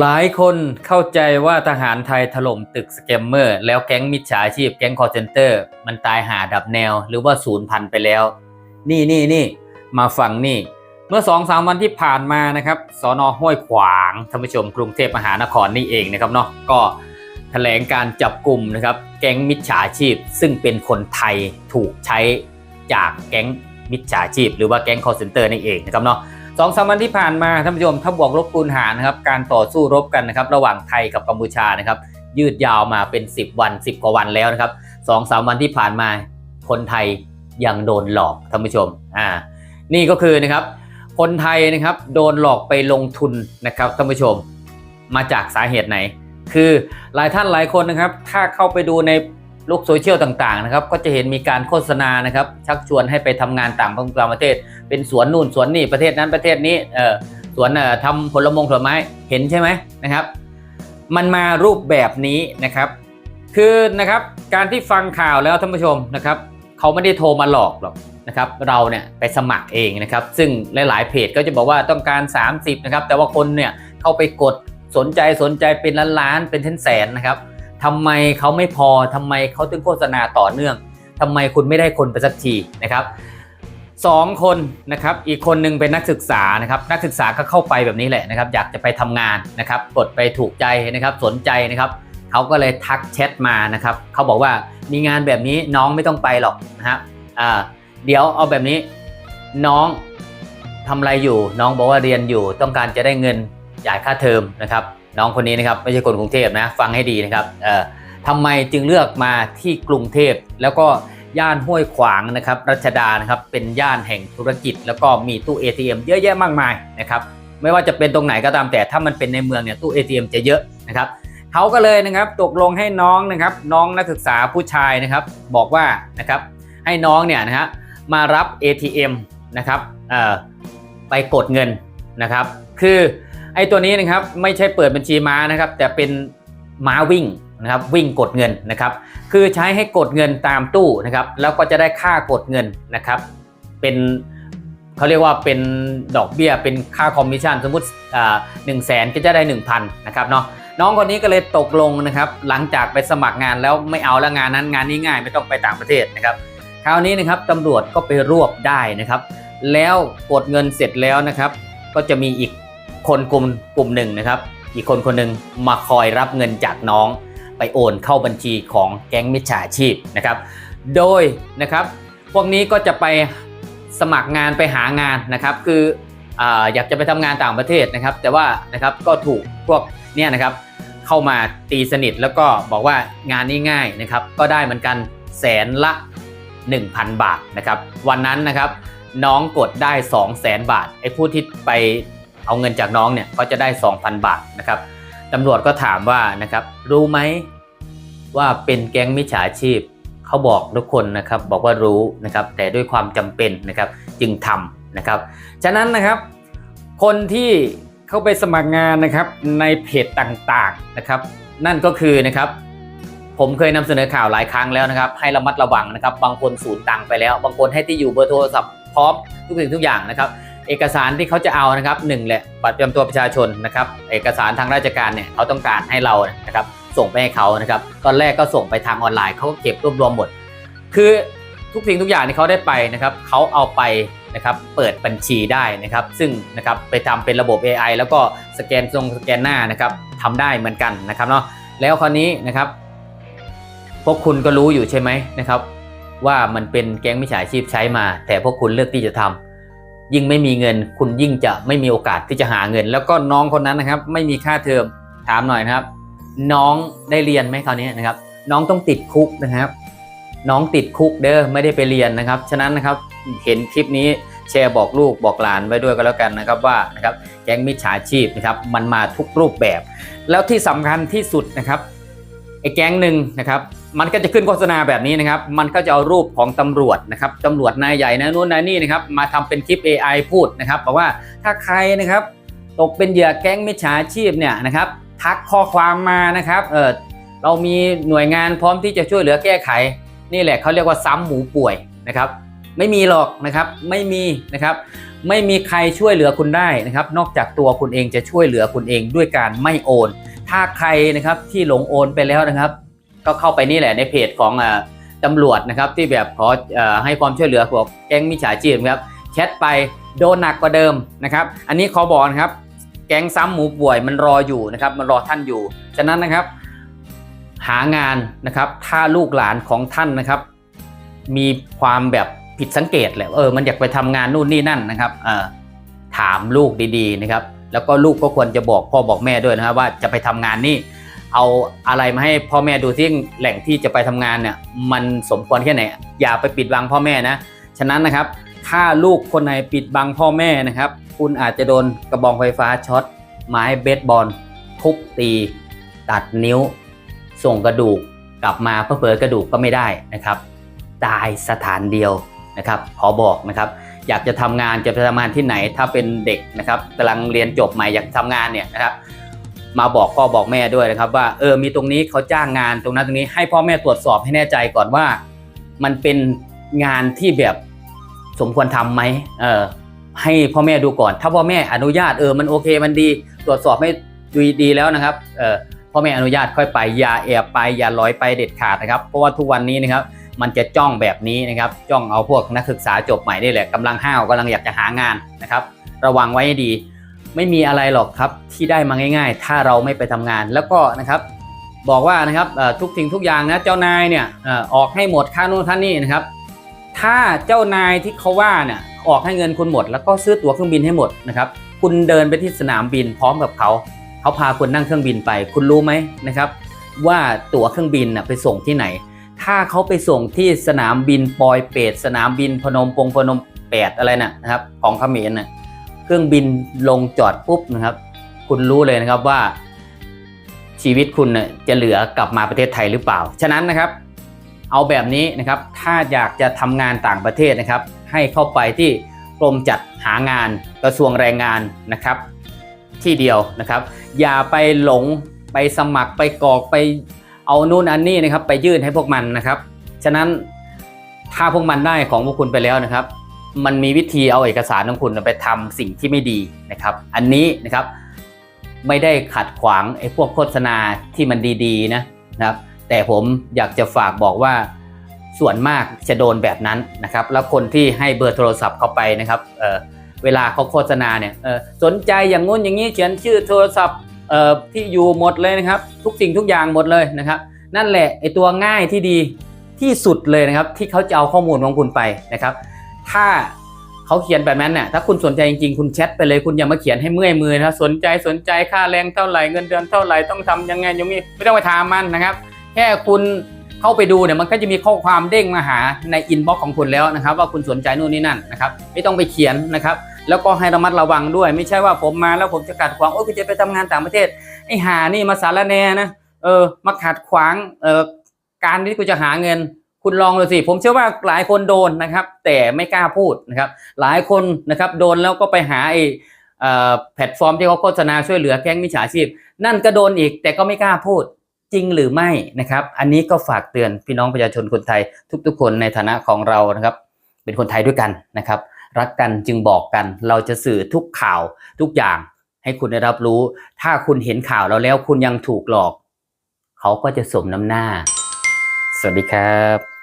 หลายคนเข้าใจว่าทหารไทยถล่มตึกสแกมเมอร์ แล้วแก๊งมิจฉาชีพแก๊งคอร์เซนเตอร์ มันตายหาดับแนว หรือว่าศูนย์พันไปแล้ว นี่นี่นี่มาฟังนี่ เมื่อสองสามวันที่ผ่านมานะครับสอนอห้วยขวางท่านผู้ชมกรุงเทพมหานครนี่เองนะครับเนาะก็แถลงการจับกลุ่มนะครับแก๊งมิจฉาชีพ ซึ่งเป็นคนไทยถูกใช้จากแก๊งมิจฉาชีพ หรือว่าแก๊งคอร์เซนเตอร์นี่เองนะครับเนาะ สองสามวันที่ผ่านมาท่านผู้ชมถ้าบวกลบคูณหารนะครับการต่อสู้รบกันนะครับ ระหว่างไทยกับกัมพูชานะครับ ยืดยาวมาเป็น 10 วัน 10 กว่าวันแล้วนะครับสองสามวันที่ผ่านมาคนไทยยังโดนหลอกท่านผู้ชมอ่านี่ก็คือนะครับคนไทยนะครับโดนหลอกไปลงทุนนะครับท่านผู้ชมมาจากสาเหตุไหน คือหลายท่านหลายคนนะครับ ถ้าเข้าไปดูใน โลกโซเชียลต่างๆนะครับก็จะเห็นมีการโฆษณานะครับชักชวนให้ไปทำงานต่างประเทศ เป็นสวนนู่นสวนนี่ประเทศนั้นประเทศนี้เออสวนเอ่อทำผลมงผลไม้เห็นใช่ไหมนะครับ มันมารูปแบบนี้นะครับ คือนะครับการที่ฟังข่าวแล้วท่านผู้ชมนะครับเขาไม่ได้โทรมาหลอกหรอกนะครับเราเนี่ยไปสมัครเองนะครับ ซึ่งหลายๆเพจก็จะบอกว่าต้องการ 30นะครับแต่ว่าคนเนี่ยเข้าไปกดสนใจสนใจเป็นล้านล้านๆเป็นแสนๆนะครับ ทำไมเขาไม่พอทำไมเขาถึงโฆษณาต่อเนื่องทำไมคุณไม่ได้คนไปสักทีนะครับสองคนนะครับอีกคนหนึงเป็นนักศึกษานะครับนักศึกษาก็เข้าไปแบบนี้แหละนะครับอยากจะไปทำงานนะครับกดไปถูกใจนะครับสนใจนะครับเขาก็เลยทักแชทมานะครับเขาบอกว่ามีงานแบบนี้น้องไม่ต้องไปหรอกนะครับอ่าเดี๋ยวเอาแบบนี้น้องทำอะไรอยู่ น้องบอกว่าเรียนอยู่ต้องการจะได้เงินจ่ายค่าเทอมนะครับ น้องคนนี้นะครับไม่ใช่คนกรุงเทพนะฟังให้ดีนะครับเอ่อทำไมจึงเลือกมาที่กรุงเทพแล้วก็ย่านห้วยขวางนะครับรัชดานะครับเป็นย่านแห่งธุรกิจ แล้วก็มีตู้ ATM เยอะแยะมากมายนะครับไม่ว่าจะเป็นตรงไหนก็ตามแต่ถ้ามันเป็นในเมืองเนี่ยตู้ ATM จะเยอะนะครับเขาก็เลยนะครับตกลงให้น้องนะครับน้องนักศึกษาผู้ชายนะครับบอกว่านะครับให้น้องเนี่ยนะฮะมารับ ATM นะครับเอ่อไปกดเงินนะครับ คือ ไอ้ตัวนี้นะครับไม่ใช่เปิดบัญชีม้านะครับ แต่เป็นม้าวิ่งนะครับวิ่งกดเงินนะครับ คือใช้ให้กดเงินตามตู้นะครับ แล้วก็จะได้ค่ากดเงินนะครับ เป็นเขาเรียกว่าเป็นดอกเบี้ยเป็นค่าคอมมิชชั่นสมมติหนึ่งแสนก็จะได้ 1,000นะครับเนาะน้องคนนี้ก็เลยตกลงนะครับ หลังจากไปสมัครงานแล้วไม่เอาแล้วงานนั้นงานนี้ง่ายไม่ต้องไปต่างประเทศนะครับคราวนี้นะครับตำรวจก็ไปรวบได้นะครับ แล้วกดเงินเสร็จแล้วนะครับ ก็จะมีอีก คนกลุ่มกลุ่มหนึ่งนะครับ อีกคนคนหนึ่งมาคอยรับเงินจากน้องไปโอนเข้าบัญชีของแก๊งมิจฉาชีพนะครับ โดยนะครับพวกนี้ก็จะไปสมัครงานไปหางานนะครับ คือออยากจะไปทำงานต่างประเทศนะครับ แต่ว่านะครับก็ถูกพวกเนี่ยนะครับเข้ามาตีสนิทแล้วก็บอกว่างานนี้ง่ายนะครับ ก็ได้เหมือนกันแสนละ 1,000 บาทนะครับ วันนั้นนะครับน้องกดได้ 2 0 0แสนบาทไอ้ผู้ที่ไป เอาเงินจากน้องเนี่ยก็จะได้ 2,000 บาทนะครับตำรวจก็ถามว่านะครับรู้ไหมว่าเป็นแก๊งมิจฉาชีพเขาบอกทุกคนนะครับบอกว่ารู้นะครับแต่ด้วยความจำเป็นนะครับจึงทำนะครับฉะนั้นนะครับคนที่เข้าไปสมัครงานนะครับในเพจต่างๆนะครับ นั่นก็คือนะครับผมเคยนำเสนอข่าวหลายครั้งแล้วนะครับ ให้ระมัดระวังนะครับ บางคนสูญตังค์ไปแล้ว บางคนให้ที่อยู่เบอร์โทรศัพท์พร้อมทุกสิ่งทุกอย่างนะครับ เอกสารที่เขาจะเอานะครับหนึ่งแหละบัตรประจำตัวประชาชนนะครับเอกสารทางราชการเนี่ยเขาต้องการให้เรานะครับส่งไปให้เขานะครับตอนแรกก็ส่งไปทางออนไลน์เขาก็เก็บรวบรวมหมด คือทุกสิ่งทุกอย่างที่เขาได้ไปนะครับเขาเอาไปนะครับเปิดบัญชีได้นะครับซึ่งนะครับไปทำเป็นระบบ AI แล้วก็สแกนทรงสแกนหน้านะครับทำได้เหมือนกันนะครับเนาะแล้วคราวนี้นะครับ พวกคุณก็รู้อยู่ใช่ไหมนะครับ ว่ามันเป็นแก๊งมิจฉาชีพใช้มา แต่พวกคุณเลือกที่จะทำ ยิ่งไม่มีเงิน คุณยิ่งจะไม่มีโอกาสที่จะหาเงิน แล้วก็น้องคนนั้นนะครับ ไม่มีค่าเทอมถามหน่อยนะครับ น้องได้เรียนไหมคราวนี้นะครับ น้องต้องติดคุกนะครับ น้องติดคุกเด้อไม่ได้ไปเรียนนะครับ ฉะนั้นนะครับเห็นคลิปนี้แชร์บอกลูกบอกหลานไว้ด้วยก็แล้วกันนะครับว่านะครับแก๊งมิจฉาชีพนะครับมันมาทุกรูปแบบ แล้วที่สำคัญที่สุดนะครับไอ้แก๊งหนึ่งนะครับ มันก็จะขึ้นโฆษณาแบบนี้นะครับ มันก็จะเอารูปของตำรวจนะครับตำรวจนายใหญ่นะนู่นนายนี่นะครับ มาทำเป็นคลิป AI พูดนะครับบอกว่าถ้าใครนะครับ ตกเป็นเหยื่อแก๊งมิจฉาชีพเนี่ยนะครับ ทักข้อความมานะครับ เออเรามีหน่วยงานพร้อมที่จะช่วยเหลือแก้ไข นี่แหละเขาเรียกว่าซ้ำหมูป่วยนะครับ ไม่มีหรอกนะครับ ไม่มีนะครับ ไม่มีใครช่วยเหลือคุณได้นะครับ นอกจากตัวคุณเองจะช่วยเหลือคุณเองด้วยการไม่โอน ถ้าใครนะครับที่หลงโอนไปแล้วนะครับ ก็เข้าไปนี่แหละในเพจของตำรวจนะครับที่แบบขออให้ความช่วยเหลือพวกแก๊งมิจฉาชีพครับแชทไปโดนหนักกว่าเดิมนะครับอันนี้ขอบอกนะครับแก๊งซ้ำหมูป่วยมันรออยู่นะครับมันรอท่านอยู่ ฉะนั้นนะครับหางานนะครับถ้าลูกหลานของท่านนะครับ มีความแบบผิดสังเกตแหละเออมันอยากไปทำงานนู่นนี่นั่นนะครับถามลูกดีๆนะครับแล้วก็ลูกก็ควรจะบอกพ่อบอกแม่ด้วยนะครับว่าจะไปทำงานนี่ เอาอะไรมาให้พ่อแม่ดูที่แหล่งที่จะไปทำงานเนี่ยมันสมควรแค่ไหนอย่าไปปิดบังพ่อแม่นะฉะนั้นนะครับถ้าลูกคนไหนปิดบังพ่อแม่นะครับ คุณอาจจะโดนกระบองไฟฟ้าช็อตไม้เบสบอลทุบตี ตัดนิ้ว ส่งกระดูกกลับมาเพื่อเผลอกระดูกก็ไม่ได้นะครับ ตายสถานเดียวนะครับขอบอกนะครับ อยากจะทำงานจะไปทำงานที่ไหนถ้าเป็นเด็กนะครับกำลังเรียนจบใหม่อยากทำงานเนี่ยนะครับ มาบอกพ่อบอกแม่ด้วยนะครับ ว่าเออมีตรงนี้เขาจ้างงานตรงนั้นตรงนี้ให้พ่อแม่ตรวจสอบให้แน่ใจก่อนว่า มันเป็นงานที่แบบสมควรทำไหมเออให้พ่อแม่ดูก่อน ถ้าพ่อแม่อนุญาตเออมันโอเคมันดี ตรวจสอบให้ดูดีแล้วนะครับเออพ่อแม่อนุญาตค่อยไปอย่าแอบไปอย่าลอยไปเด็ดขาดนะครับ เพราะว่าทุกวันนี้นะครับ มันจะจ้องแบบนี้นะครับ จ้องเอาพวกนักศึกษาจบใหม่นี่แหละกำลังห้าวกำลังอยากจะหางานนะครับ ระวังไว้ให้ดี ไม่มีอะไรหรอกครับที่ได้มาง่าย ๆ ถ้าเราไม่ไปทำงานแล้วก็นะครับ บอกว่านะครับทุกสิ่งทุกอย่างนะเจ้านายเนี่ยออกให้หมดค่านู่นค่านี่นะครับ ถ้าเจ้านายที่เขาว่าเนี่ยออกให้เงินคุณหมด แล้วก็ซื้อตั๋วเครื่องบินให้หมดนะครับ คุณเดินไปที่สนามบินพร้อมกับเขา เขาพาคุณนั่งเครื่องบินไป คุณรู้ไหมนะครับ ว่าตั๋วเครื่องบินน่ะไปส่งที่ไหน ถ้าเขาไปส่งที่สนามบินปอยเปตสนามบินพนมปงพนมเปตอะไรน่ะนะครับ ของเขมรน่ะ เครื่องบินลงจอดปุ๊บนะครับ คุณรู้เลยนะครับว่า ชีวิตคุณน่ะจะเหลือกลับมาประเทศไทยหรือเปล่า ฉะนั้นนะครับ เอาแบบนี้นะครับ ถ้าอยากจะทำงานต่างประเทศนะครับ ให้เข้าไปที่กรมจัดหางานกระทรวงแรงงานนะครับ ที่เดียวนะครับ อย่าไปหลงไปสมัครไปกรอกไปเอานู่นอันนี้นะครับ ไปยื่นให้พวกมันนะครับ ฉะนั้นถ้าพวกมันได้ของพวกคุณไปแล้วนะครับ มันมีวิธีเอาเอกสารของคุณไปทำสิ่งที่ไม่ดีนะครับ อันนี้นะครับไม่ได้ขัดขวางไอ้พวกโฆษณาที่มันดีๆนะนะครับ แต่ผมอยากจะฝากบอกว่าส่วนมากจะโดนแบบนั้นนะครับ แล้วคนที่ให้เบอร์โทรศัพท์เข้าไปนะครับเเวลาเขาโฆษณาเนี่ยสนใจอย่างงู้นอย่างนี้เขียนชื่อโทรศัพท์ที่อยู่หมดเลยนะครับ ทุกสิ่งทุกอย่างหมดเลยนะครับ นั่นแหละไอตัวง่ายที่ดีที่สุดเลยนะครับ ที่เขาจะเอาข้อมูลของคุณไปนะครับ ถ้าเขาเขียนแบบนั้นเนี่ยถ้าคุณสนใจจริงๆ คุณแชทไปเลยคุณอย่ามาเขียนให้เมื่อยมือนะสนใจสนใจค่าแรงเท่าไหร่เงินเดือนเท่าไหร่ต้องทำยังไงอย่างนี้ไม่ต้องไปถามมันนะครับ แค่คุณเข้าไปดูเนี่ยมันก็จะมีข้อความเด้งมาหาในอินบ็อกซ์ของคุณแล้วนะครับ ว่าคุณสนใจนู่นนี่นั่นนะครับ ไม่ต้องไปเขียนนะครับแล้วก็ให้ระมัดระวังด้วย ไม่ใช่ว่าผมมาแล้วผมจะขัดขวางโอ้ยคุณจะไปทำงานต่างประเทศไอ้หานี่มาสารแนนะเออมาขัดขวางเออการที่คุณจะหาเงิน คุณลองดูสิ ผมเชื่อว่าหลายคนโดนนะครับ แต่ไม่กล้าพูดนะครับ หลายคนนะครับโดนแล้วก็ไปหาไอ้เอ่อแพลตฟอร์มที่เขาโฆษณาช่วยเหลือแก๊งมิจฉาชีพ นั่นก็โดนอีกแต่ก็ไม่กล้าพูดจริงหรือไม่นะครับ อันนี้ก็ฝากเตือนพี่น้องประชาชนคนไทย ทุกๆ คนในฐานะของเรานะครับ เป็นคนไทยด้วยกันนะครับ รักกันจึงบอกกัน เราจะสื่อทุกข่าวทุกอย่างให้คุณได้รับรู้ ถ้าคุณเห็นข่าวเราแล้วคุณยังถูกหลอก เขาก็จะสมน้ำหน้า สวัสดีครับ